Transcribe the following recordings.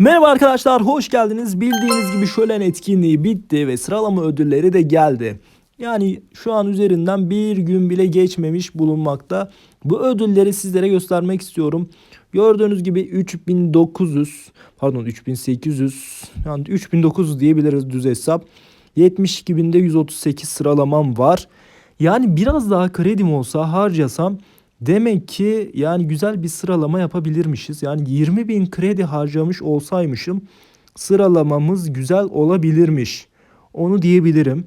Merhaba arkadaşlar, hoş geldiniz. Bildiğiniz gibi şölen etkinliği bitti ve sıralama ödülleri de geldi. Yani şu an üzerinden bir gün bile geçmemiş bulunmakta. Bu ödülleri sizlere göstermek istiyorum. Gördüğünüz gibi 3900, pardon 3800, yani 3900 diyebiliriz düz hesap. 72.000'de 138 sıralamam var. Yani biraz daha kredim olsa harcasam Demek ki yani güzel bir sıralama yapabilirmişiz. Yani 20 bin kredi harcamış olsaymışım sıralamamız güzel olabilirmiş. Onu diyebilirim.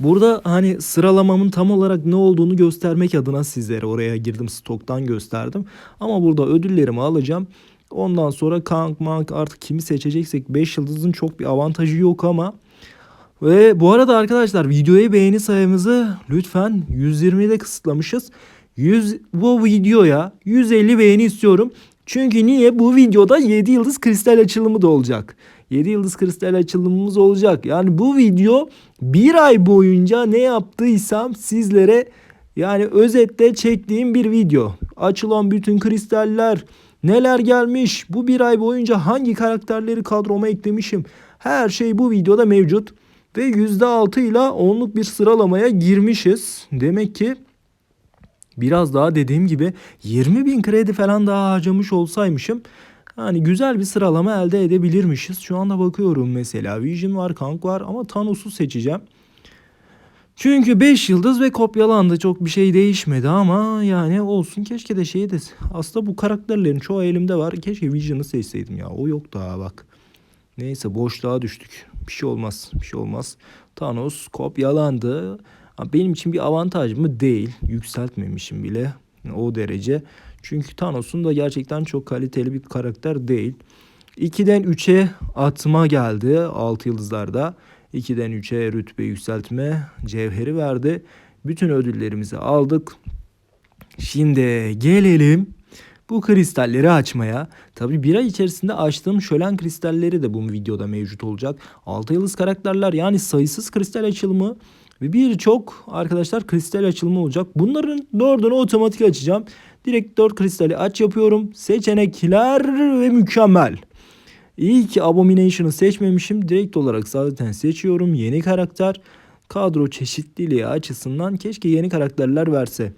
Burada hani sıralamamın tam olarak ne olduğunu göstermek adına sizlere oraya girdim stoktan gösterdim. Ama burada ödüllerimi alacağım. Ondan sonra kank mank artık kimi seçeceksek 5 yıldızın çok bir avantajı yok ama ve bu arada arkadaşlar videoya beğeni sayımızı lütfen 120'de kısıtlamışız. 100 bu videoya 150 beğeni istiyorum. Çünkü niye? Bu videoda 7 yıldız kristal açılımı da olacak. 7 yıldız kristal açılımımız olacak. Yani bu video bir ay boyunca ne yaptıysam sizlere yani özetle çektiğim bir video. Açılan bütün kristaller, neler gelmiş, bu bir ay boyunca hangi karakterleri kadroma eklemişim. Her şey bu videoda mevcut. Ve %6 ile 10'luk bir sıralamaya girmişiz. Demek ki biraz daha dediğim gibi 20 bin kredi falan daha harcamış olsaymışım hani güzel bir sıralama elde edebilirmişiz. Şu anda bakıyorum mesela Vision var, Kank var ama Thanos'u seçeceğim. Çünkü 5 yıldız ve kopyalandı. Çok bir şey değişmedi ama yani olsun keşke de şey de aslında bu karakterlerin çoğu elimde var. Keşke Vision'ı seçseydim ya. O yok daha bak. Neyse boşluğa düştük. Bir şey olmaz. Bir şey olmaz. Thanos kopyalandı. Benim için bir avantaj mı? Değil. Yükseltmemişim bile o derece. Çünkü Thanos'un da gerçekten çok kaliteli bir karakter değil. 2'den 3'e atma geldi 6 yıldızlarda. 2'den 3'e rütbe yükseltme cevheri verdi. Bütün ödüllerimizi aldık. Şimdi gelelim bu kristalleri açmaya. Tabi bir ay içerisinde açtığım şölen kristalleri de bu videoda mevcut olacak. 6 yıldız karakterler yani sayısız kristal açılımı ve birçok arkadaşlar kristal açılımı olacak. Bunların dördünü otomatik açacağım. Direkt 4 kristali aç yapıyorum. Seçenekler ve mükemmel. İyi ki Abomination'ı seçmemişim. Direkt olarak zaten seçiyorum. Yeni karakter. Kadro çeşitliliği açısından keşke yeni karakterler verse.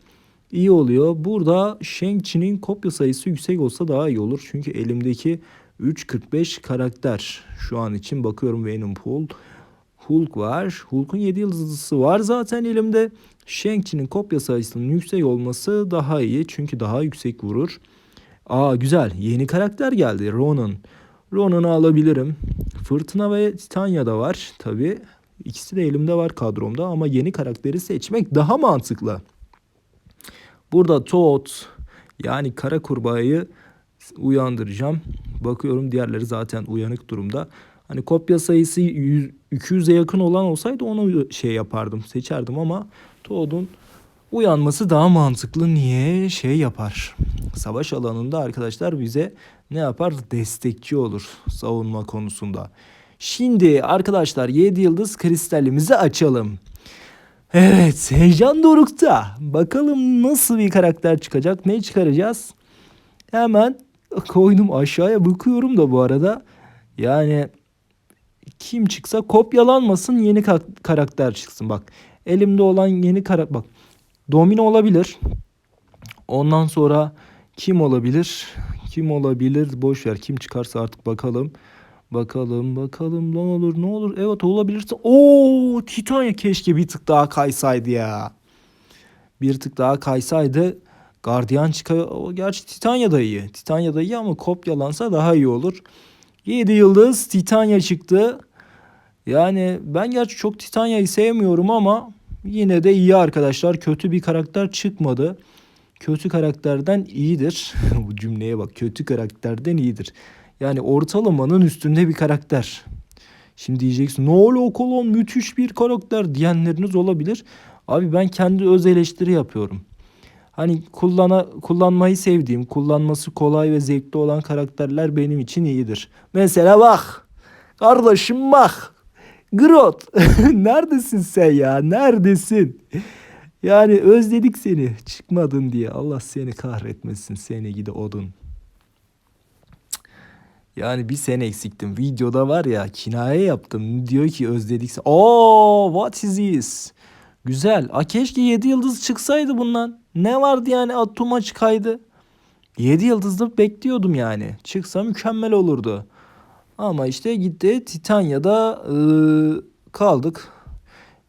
İyi oluyor. Burada Shang-Chi'nin kopya sayısı yüksek olsa daha iyi olur. Çünkü elimdeki 3.45 karakter. Şu an için bakıyorum Venom Pool. Hulk var. Hulk'un 7 yıldızlısı var zaten elimde. Shang-Chi'nin kopya sayısının yüksek olması daha iyi. Çünkü daha yüksek vurur. Aa güzel. Yeni karakter geldi. Ronan. Ronan'ı alabilirim. Fırtına ve Titania da var. Tabi ikisi de elimde var kadromda ama yeni karakteri seçmek daha mantıklı. Burada Toad yani kara kurbağayı uyandıracağım. Bakıyorum diğerleri zaten uyanık durumda. Hani kopya sayısı 100, 200'e yakın olan olsaydı onu şey yapardım, seçerdim ama Toad'un uyanması daha mantıklı. Niye? Şey yapar. Savaş alanında arkadaşlar bize ne yapar? Destekçi olur savunma konusunda. Şimdi arkadaşlar 7 yıldız kristalimizi açalım. Evet heyecan dorukta. Bakalım nasıl bir karakter çıkacak. Ne çıkaracağız? Hemen koydum aşağıya bakıyorum da bu arada. Yani kim çıksa kopyalanmasın yeni karakter çıksın. Bak elimde olan yeni karakter. Bak Domino olabilir. Ondan sonra kim olabilir? Kim olabilir? Boş ver. Kim çıkarsa artık bakalım. Bakalım bakalım ne olur ne olur. Evet olabilirse. Oo Titania keşke bir tık daha kaysaydı ya. Bir tık daha kaysaydı. Gardiyan çıkar. Gerçi Titania da iyi. Titania da iyi ama kopyalansa daha iyi olur. 7 yıldız Titania çıktı. Yani ben gerçi çok Titania'yı sevmiyorum ama yine de iyi arkadaşlar. Kötü bir karakter çıkmadı. Kötü karakterden iyidir. Bu cümleye bak. Kötü karakterden iyidir. Yani ortalamanın üstünde bir karakter. Şimdi diyeceksin ne oluyor kolon müthiş bir karakter diyenleriniz olabilir. Abi ben kendi öz eleştiri yapıyorum. Hani kullana, kullanmayı sevdiğim, kullanması kolay ve zevkli olan karakterler benim için iyidir. Mesela bak. Kardeşim bak. Grot. Neredesin sen ya? Neredesin? Yani özledik seni. Çıkmadın diye. Allah seni kahretmesin. Seni gidi odun. Yani bir sen eksiktim. Videoda var ya kinaye yaptım. Diyor ki özledikse. Oo what is this? Güzel. A keşke 7 yıldız çıksaydı bundan. Ne vardı yani Atuma çıkaydı. 7 yıldızlı bekliyordum yani. Çıksa mükemmel olurdu. Ama işte gitti Titanya'da ıı, kaldık.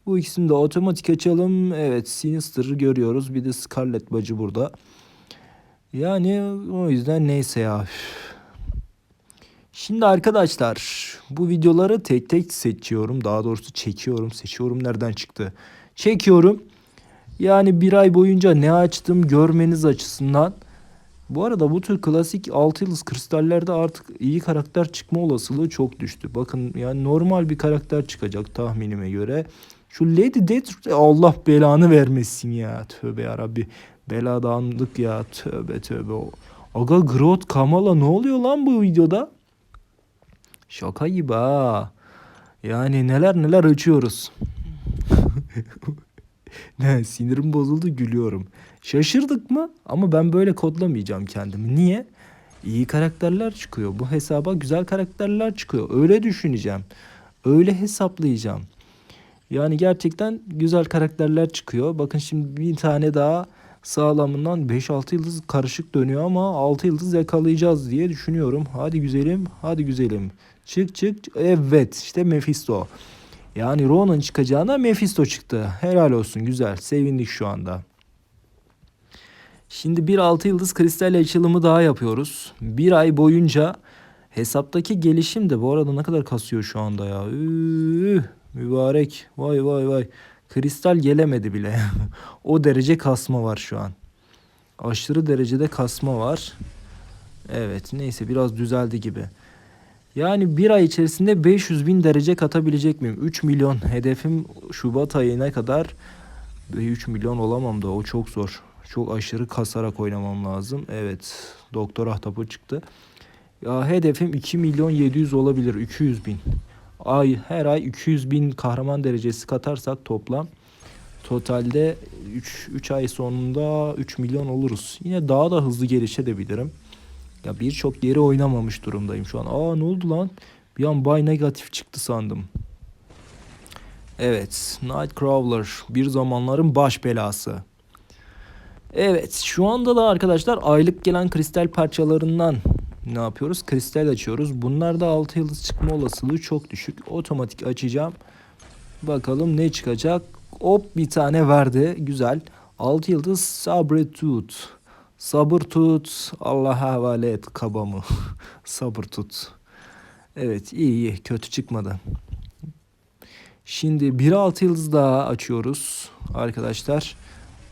Bu ikisini de otomatik açalım. Evet Sinister'ı görüyoruz. Bir de Scarlet bacı burada. Yani o yüzden neyse ya. Şimdi arkadaşlar bu videoları tek tek seçiyorum. Daha doğrusu çekiyorum. Seçiyorum nereden çıktı? Çekiyorum. Yani bir ay boyunca ne açtım görmeniz açısından. Bu arada bu tür klasik 6 yıldız kristallerde artık iyi karakter çıkma olasılığı çok düştü. Bakın yani normal bir karakter çıkacak tahminime göre. Şu Lady Death Allah belanı vermesin ya. Tövbe yarabbi. Beladanlık ya. Tövbe tövbe. Aga Groot Kamala ne oluyor lan bu videoda? Şaka gibi ha. Yani neler neler açıyoruz. sinirim bozuldu gülüyorum. Şaşırdık mı? Ama ben böyle kodlamayacağım kendimi. Niye? İyi karakterler çıkıyor. Bu hesaba güzel karakterler çıkıyor. Öyle düşüneceğim. Öyle hesaplayacağım. Yani gerçekten güzel karakterler çıkıyor. Bakın şimdi bir tane daha sağlamından 5-6 yıldız karışık dönüyor ama 6 yıldız yakalayacağız diye düşünüyorum. Hadi güzelim, hadi güzelim. Çık çık. Evet işte Mephisto. Yani Ronan çıkacağına Mephisto çıktı. Helal olsun güzel. Sevindik şu anda. Şimdi bir 6 yıldız kristal açılımı daha yapıyoruz. Bir ay boyunca hesaptaki gelişim de bu arada ne kadar kasıyor şu anda ya. Üh, mübarek. Vay vay vay. Kristal gelemedi bile. o derece kasma var şu an. Aşırı derecede kasma var. Evet neyse biraz düzeldi gibi. Yani bir ay içerisinde 500 bin derece katabilecek miyim? 3 milyon hedefim Şubat ayına kadar 3 milyon olamam da o çok zor. Çok aşırı kasarak oynamam lazım. Evet doktor ahtapot çıktı. Ya hedefim 2 milyon 700 olabilir 200 bin. Ay her ay 200 bin kahraman derecesi katarsak toplam totalde 3, 3 ay sonunda 3 milyon oluruz. Yine daha da hızlı gelişebilirim. Ya birçok yeri oynamamış durumdayım şu an. Aa ne oldu lan? Bir an bay negatif çıktı sandım. Evet, Nightcrawler bir zamanların baş belası. Evet, şu anda da arkadaşlar aylık gelen kristal parçalarından ne yapıyoruz? Kristal açıyoruz. Bunlarda 6 yıldız çıkma olasılığı çok düşük. Otomatik açacağım. Bakalım ne çıkacak? Hop bir tane verdi. Güzel. 6 yıldız Sabretooth. Sabır tut. Allah'a havale et kabamı. Sabır tut. Evet iyi iyi. Kötü çıkmadı. Şimdi 1-6 yıldız daha açıyoruz arkadaşlar.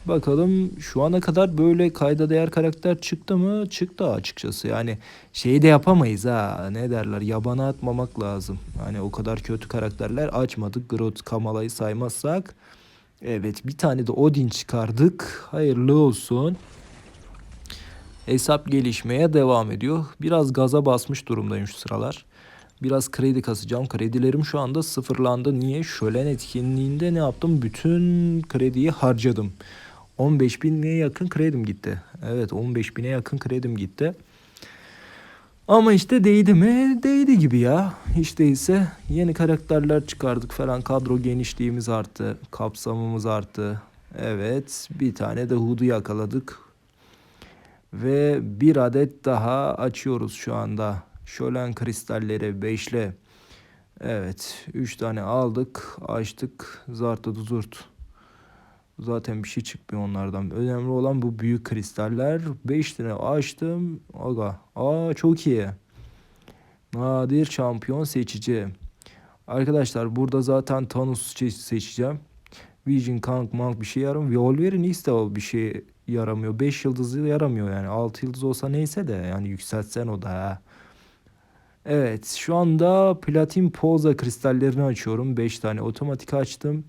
Bakalım şu ana kadar böyle kayda değer karakter çıktı mı? Çıktı açıkçası. Yani şeyi de yapamayız ha. Ne derler? Yabana atmamak lazım. Hani o kadar kötü karakterler açmadık. Groot, Kamala'yı saymazsak. Evet bir tane de Odin çıkardık. Hayırlı olsun. Hesap gelişmeye devam ediyor. Biraz gaza basmış durumdayım şu sıralar. Biraz kredi kasacağım. Kredilerim şu anda sıfırlandı. Niye? Şölen etkinliğinde ne yaptım? Bütün krediyi harcadım. 15 bin'e yakın kredim gitti. Evet 15 bine yakın kredim gitti. Ama işte değdi mi? Değdi gibi ya. Hiç değilse yeni karakterler çıkardık falan. Kadro genişliğimiz arttı. Kapsamımız arttı. Evet bir tane de Hood'u yakaladık. Ve bir adet daha açıyoruz şu anda. Şölen kristalleri beşle. Evet 3 tane aldık açtık zartı zurt. Zaten bir şey çıkmıyor onlardan. Önemli olan bu büyük kristaller. 5 tane açtım. Aga. Aa çok iyi. Nadir şampiyon seçici. Arkadaşlar burada zaten Thanos seçeceğim. Vision, Kang, Mang bir şey yaramıyor. Wolverine ise o bir şey yaramıyor. 5 yıldızı yaramıyor yani. 6 yıldız olsa neyse de yani yükseltsen o da ha. Evet şu anda platin poza kristallerini açıyorum. 5 tane otomatik açtım.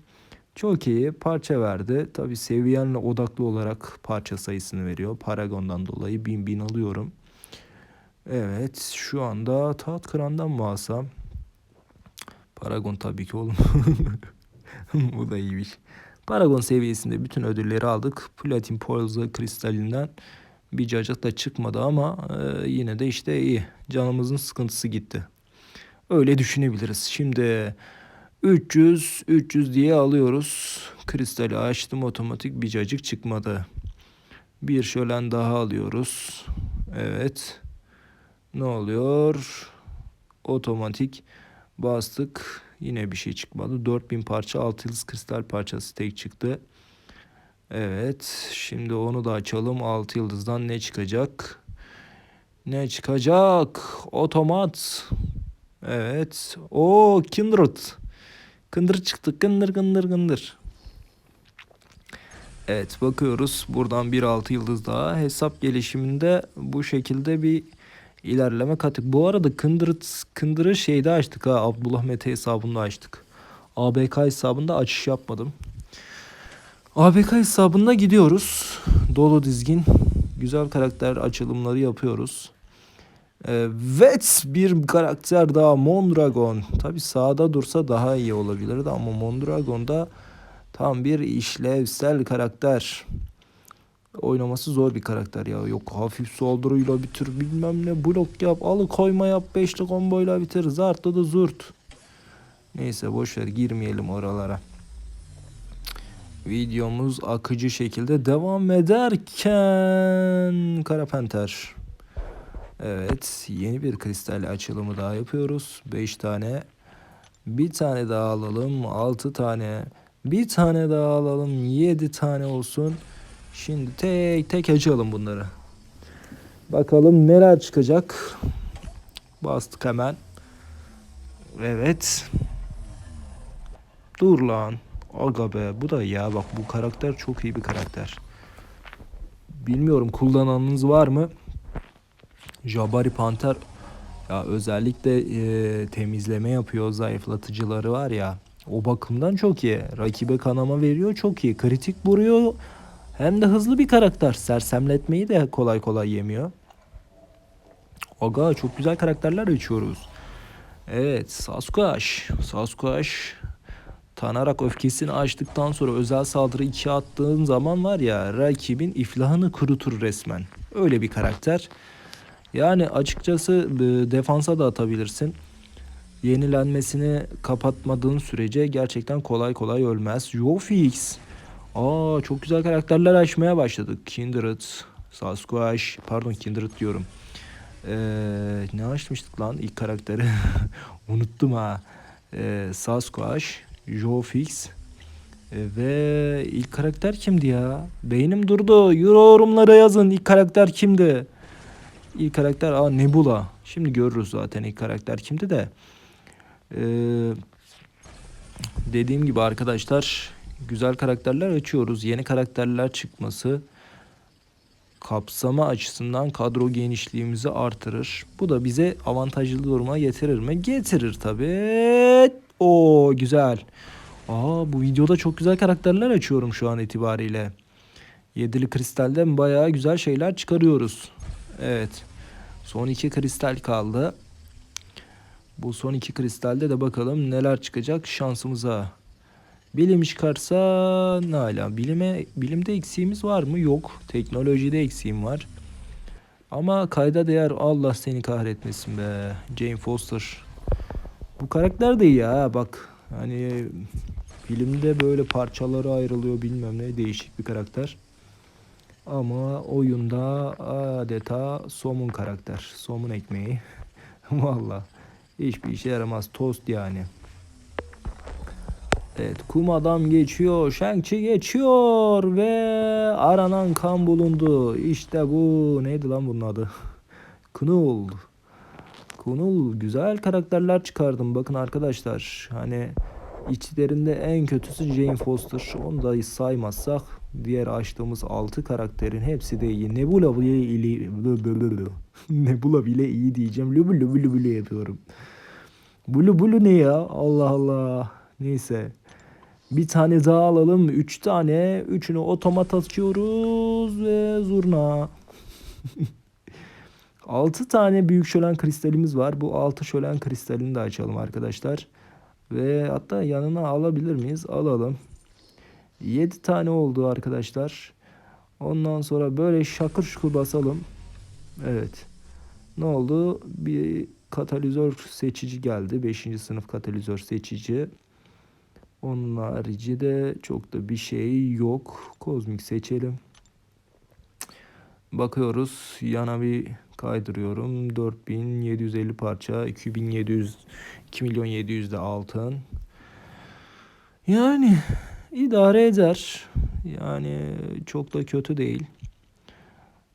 Çok iyi parça verdi. Tabi seviyenle odaklı olarak parça sayısını veriyor. Paragon'dan dolayı bin bin alıyorum. Evet şu anda taht kırandan mı alsam? Paragon tabii ki oğlum. Bu da iyiymiş. Paragon seviyesinde bütün ödülleri aldık. Platin Polza kristalinden Bir cacık da çıkmadı ama e, yine de işte iyi. Canımızın sıkıntısı gitti. Öyle düşünebiliriz. Şimdi 300 300 diye alıyoruz. Kristali açtım otomatik bir cacık çıkmadı. Bir şölen daha alıyoruz. Evet. Ne oluyor? Otomatik bastık. Yine bir şey çıkmadı. 4000 parça 6 yıldız kristal parçası tek çıktı. Evet. Şimdi onu da açalım. 6 yıldızdan ne çıkacak? Ne çıkacak? Otomat. Evet. O Kindred. Kındır çıktı. Kındır kındır kındır. Evet bakıyoruz. Buradan bir altı yıldız daha. Hesap gelişiminde bu şekilde bir ilerleme kattık. Bu arada Kındır'ı, Kındır'ı şeyde açtık ha. Abdullah Mete hesabında açtık. ABK hesabında açış yapmadım. ABK hesabında gidiyoruz. Dolu dizgin. Güzel karakter açılımları yapıyoruz. Evet bir karakter daha Mondragon. Tabi sağda dursa daha iyi olabilirdi ama Mondragon'da tam bir işlevsel karakter. Oynaması zor bir karakter ya. Yok hafif saldırıyla bitir bilmem ne blok yap alıkoyma yap beşli komboyla bitir zartla da zurt. Neyse boşver girmeyelim oralara. Videomuz akıcı şekilde devam ederken Kara Penter. Evet yeni bir kristal açılımı daha yapıyoruz. 5 tane. Bir tane daha alalım. 6 tane. Bir tane daha alalım. 7 tane olsun. Şimdi tek tek açalım bunları. Bakalım neler çıkacak. Bastık hemen. Evet. Dur lan. Aga be bu da ya bak bu karakter çok iyi bir karakter. Bilmiyorum kullananınız var mı? Jabari Panter ya özellikle e, temizleme yapıyor zayıflatıcıları var ya o bakımdan çok iyi. Rakibe kanama veriyor çok iyi. Kritik vuruyor hem de hızlı bir karakter. Sersemletmeyi de kolay kolay yemiyor. Aga çok güzel karakterler açıyoruz. Evet Sasquatch. Sasquatch Tanarak öfkesini açtıktan sonra özel saldırı 2 attığın zaman var ya rakibin iflahını kurutur resmen. Öyle bir karakter. Yani açıkçası e, defansa da atabilirsin. Yenilenmesini kapatmadığın sürece gerçekten kolay kolay ölmez. Jofix. Aa çok güzel karakterler açmaya başladık. Kindred, Sasquatch, pardon Kindred diyorum. Ee, ne açmıştık lan ilk karakteri? Unuttum ha. Ee, Sasquatch, Jofix e, ve ilk karakter kimdi ya? Beynim durdu. Yorumlara yazın ilk karakter kimdi? İlk karakter aa Nebula. Şimdi görürüz zaten ilk karakter kimdi de. Ee, dediğim gibi arkadaşlar güzel karakterler açıyoruz. Yeni karakterler çıkması kapsama açısından kadro genişliğimizi artırır. Bu da bize avantajlı duruma getirir mi? Getirir tabii. O güzel. Aa bu videoda çok güzel karakterler açıyorum şu an itibariyle. Yedili kristalden bayağı güzel şeyler çıkarıyoruz. Evet. Son iki kristal kaldı. Bu son iki kristalde de bakalım neler çıkacak şansımıza. Bilim çıkarsa ne hala? Bilime, bilimde eksiğimiz var mı? Yok. Teknolojide eksiğim var. Ama kayda değer Allah seni kahretmesin be. Jane Foster. Bu karakter de iyi ha bak. Hani filmde böyle parçaları ayrılıyor bilmem ne değişik bir karakter. Ama oyunda adeta somun karakter. Somun ekmeği. Valla. Hiçbir işe yaramaz. Tost yani. Evet kum adam geçiyor. Shang-Chi geçiyor ve aranan kan bulundu. İşte bu. Neydi lan bunun adı? Knull. Knull güzel karakterler çıkardım. Bakın arkadaşlar. Hani içlerinde en kötüsü Jane Foster. Onu da saymazsak diğer açtığımız 6 karakterin hepsi de iyi. Nebula bile iyi. Nebula bile iyi diyeceğim. Lübü lübü lübü yapıyorum. Bulu bulu ne ya? Allah Allah. Neyse. Bir tane daha alalım. Üç tane. Üçünü otomat atıyoruz ve zurna. altı tane büyük şölen kristalimiz var. Bu altı şölen kristalini de açalım arkadaşlar. Ve hatta yanına alabilir miyiz? Alalım. 7 tane oldu arkadaşlar. Ondan sonra böyle şakır şukur basalım. Evet. Ne oldu? Bir katalizör seçici geldi. 5. sınıf katalizör seçici. Onun harici de çok da bir şey yok. Kozmik seçelim. Bakıyoruz. Yana bir kaydırıyorum. 4750 parça. 2700 2 milyon 700 de altın. Yani idare eder. Yani çok da kötü değil.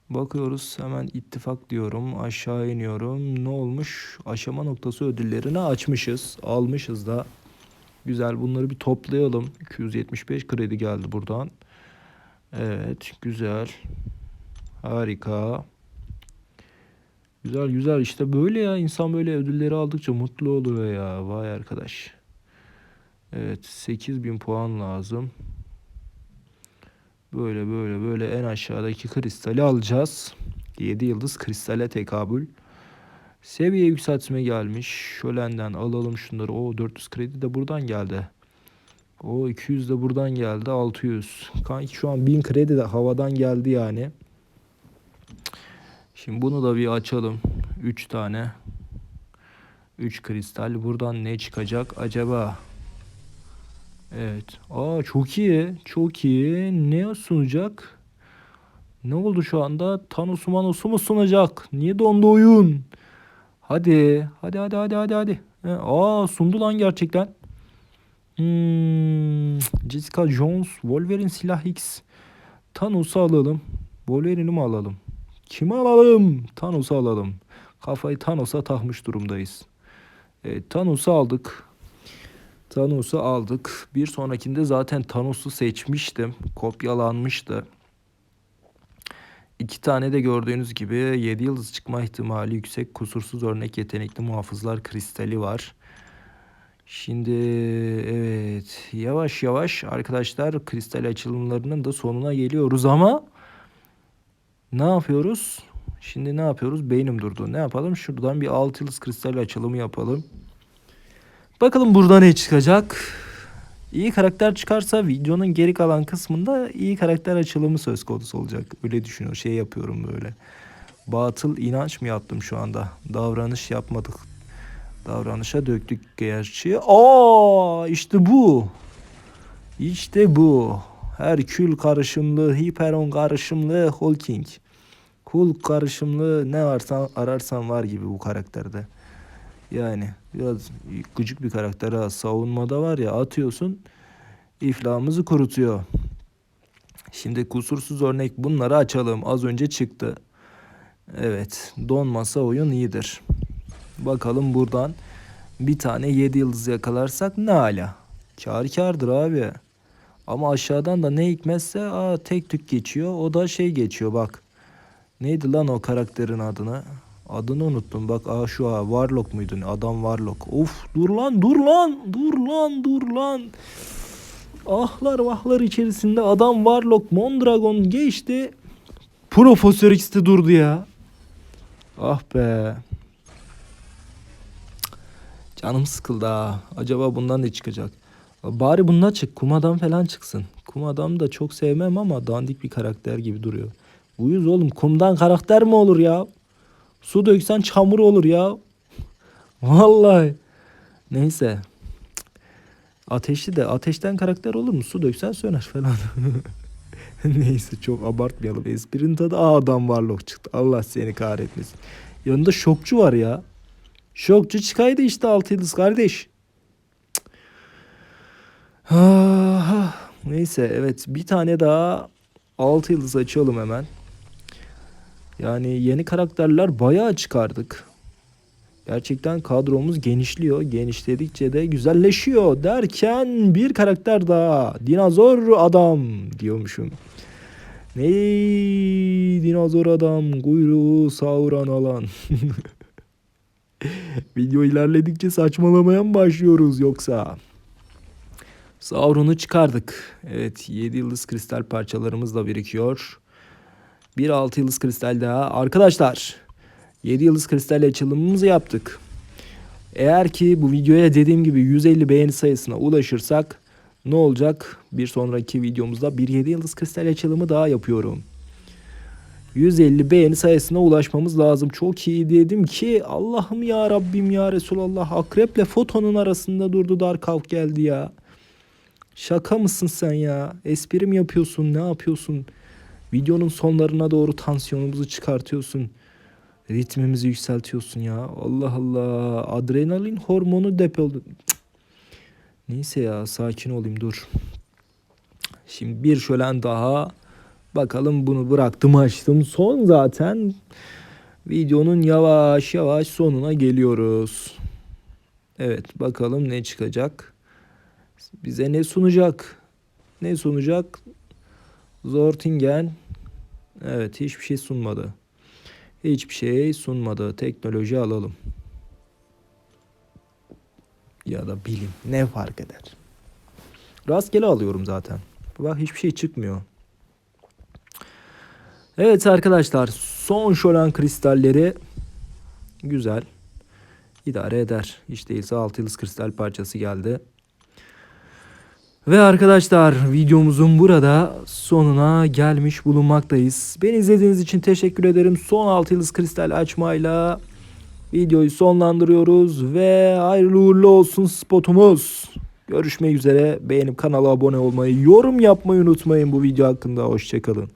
Bakıyoruz hemen ittifak diyorum. Aşağı iniyorum. Ne olmuş? Aşama noktası ödüllerini açmışız. Almışız da. Güzel bunları bir toplayalım. 275 kredi geldi buradan. Evet güzel. Harika. Güzel güzel işte böyle ya insan böyle ödülleri aldıkça mutlu oluyor ya vay arkadaş. Evet 8000 puan lazım. Böyle böyle böyle en aşağıdaki kristali alacağız. 7 yıldız kristale tekabül. Seviye yükseltme gelmiş. Şölenden alalım şunları. O 400 kredi de buradan geldi. O 200 de buradan geldi. 600. Kanki şu an 1000 kredi de havadan geldi yani. Şimdi bunu da bir açalım. 3 tane. 3 kristal. Buradan ne çıkacak acaba? Evet. Aa çok iyi. Çok iyi. Ne sunacak? Ne oldu şu anda? Thanos'u Manos'u mu sunacak? Niye dondu oyun? Hadi. Hadi hadi hadi hadi hadi. Aa sundu lan gerçekten. Hmm, Jessica Jones, Wolverine silah X. Thanos'u alalım. Wolverine'i mi alalım? Kimi alalım? Thanos'u alalım. Kafayı Thanos'a takmış durumdayız. Evet, Thanos'u aldık. Thanos'u aldık. Bir sonrakinde zaten Thanos'u seçmiştim. Kopyalanmıştı. İki tane de gördüğünüz gibi 7 yıldız çıkma ihtimali yüksek kusursuz örnek yetenekli muhafızlar kristali var. Şimdi evet yavaş yavaş arkadaşlar kristal açılımlarının da sonuna geliyoruz ama ne yapıyoruz? Şimdi ne yapıyoruz? Beynim durdu. Ne yapalım? Şuradan bir 6 yıldız kristal açılımı yapalım. Bakalım burada ne çıkacak? İyi karakter çıkarsa videonun geri kalan kısmında iyi karakter açılımı söz konusu olacak. Öyle düşünüyorum. Şey yapıyorum böyle. Batıl inanç mı yaptım şu anda? Davranış yapmadık. Davranışa döktük gerçi. Aa işte bu. İşte bu. Herkül karışımlı, Hiperon karışımlı Hulking. Hulk karışımlı ne varsa ararsan var gibi bu karakterde. Yani biraz gıcık bir karakter ha. Savunmada var ya atıyorsun iflahımızı kurutuyor. Şimdi kusursuz örnek bunları açalım. Az önce çıktı. Evet donmasa oyun iyidir. Bakalım buradan bir tane 7 yıldız yakalarsak ne ala. Kar kardır abi. Ama aşağıdan da ne hikmetse aa, tek tük geçiyor. O da şey geçiyor bak. Neydi lan o karakterin adını? Adını unuttum. Bak aa şu ha Warlock muydu? ne? Adam Warlock. Of dur lan dur lan dur lan dur lan. Ahlar vahlar içerisinde adam Warlock Mondragon geçti. Profesör X'te durdu ya. Ah be. Canım sıkıldı ha. Acaba bundan ne çıkacak? Bari bundan çık. Kumadan falan çıksın. Kumadan da çok sevmem ama dandik bir karakter gibi duruyor. Uyuz oğlum. Kumdan karakter mi olur ya? Su döksen çamur olur ya. Vallahi. Neyse. Ateşli de ateşten karakter olur mu? Su döksen söner falan. Neyse çok abartmayalım. Esprinin tadı Aa, adam Warlock çıktı. Allah seni kahretmesin. Yanında şokçu var ya. Şokçu çıkaydı işte altı yıldız kardeş. Ah, Neyse evet bir tane daha 6 yıldız açalım hemen. Yani yeni karakterler bayağı çıkardık. Gerçekten kadromuz genişliyor. Genişledikçe de güzelleşiyor derken bir karakter daha. Dinozor adam diyormuşum. Ney dinozor adam kuyruğu savuran alan. Video ilerledikçe saçmalamaya mı başlıyoruz yoksa? Sauron'u çıkardık. Evet 7 yıldız kristal parçalarımız da birikiyor. Bir 6 yıldız kristal daha. Arkadaşlar 7 yıldız kristal açılımımızı yaptık. Eğer ki bu videoya dediğim gibi 150 beğeni sayısına ulaşırsak ne olacak? Bir sonraki videomuzda bir 7 yıldız kristal açılımı daha yapıyorum. 150 beğeni sayısına ulaşmamız lazım. Çok iyi dedim ki Allah'ım ya Rabbim ya Resulallah akreple fotonun arasında durdu Dark Halk geldi ya. Şaka mısın sen ya? Espri mi yapıyorsun? Ne yapıyorsun? Videonun sonlarına doğru tansiyonumuzu çıkartıyorsun. Ritmimizi yükseltiyorsun ya. Allah Allah. Adrenalin hormonu depoladı. Cık. Neyse ya sakin olayım dur. Şimdi bir şölen daha. Bakalım bunu bıraktım açtım. Son zaten. Videonun yavaş yavaş sonuna geliyoruz. Evet bakalım ne çıkacak. Bize ne sunacak? Ne sunacak? Zortingen. Evet hiçbir şey sunmadı. Hiçbir şey sunmadı. Teknoloji alalım. Ya da bilim. Ne fark eder? Rastgele alıyorum zaten. Bak hiçbir şey çıkmıyor. Evet arkadaşlar son şölen kristalleri güzel. idare eder. Hiç değilse 6 yıldız kristal parçası geldi. Ve arkadaşlar videomuzun burada sonuna gelmiş bulunmaktayız. Beni izlediğiniz için teşekkür ederim. Son 6 yıldız kristal açmayla videoyu sonlandırıyoruz ve hayırlı uğurlu olsun spotumuz. Görüşmek üzere. Beğenip kanala abone olmayı, yorum yapmayı unutmayın bu video hakkında. Hoşçakalın.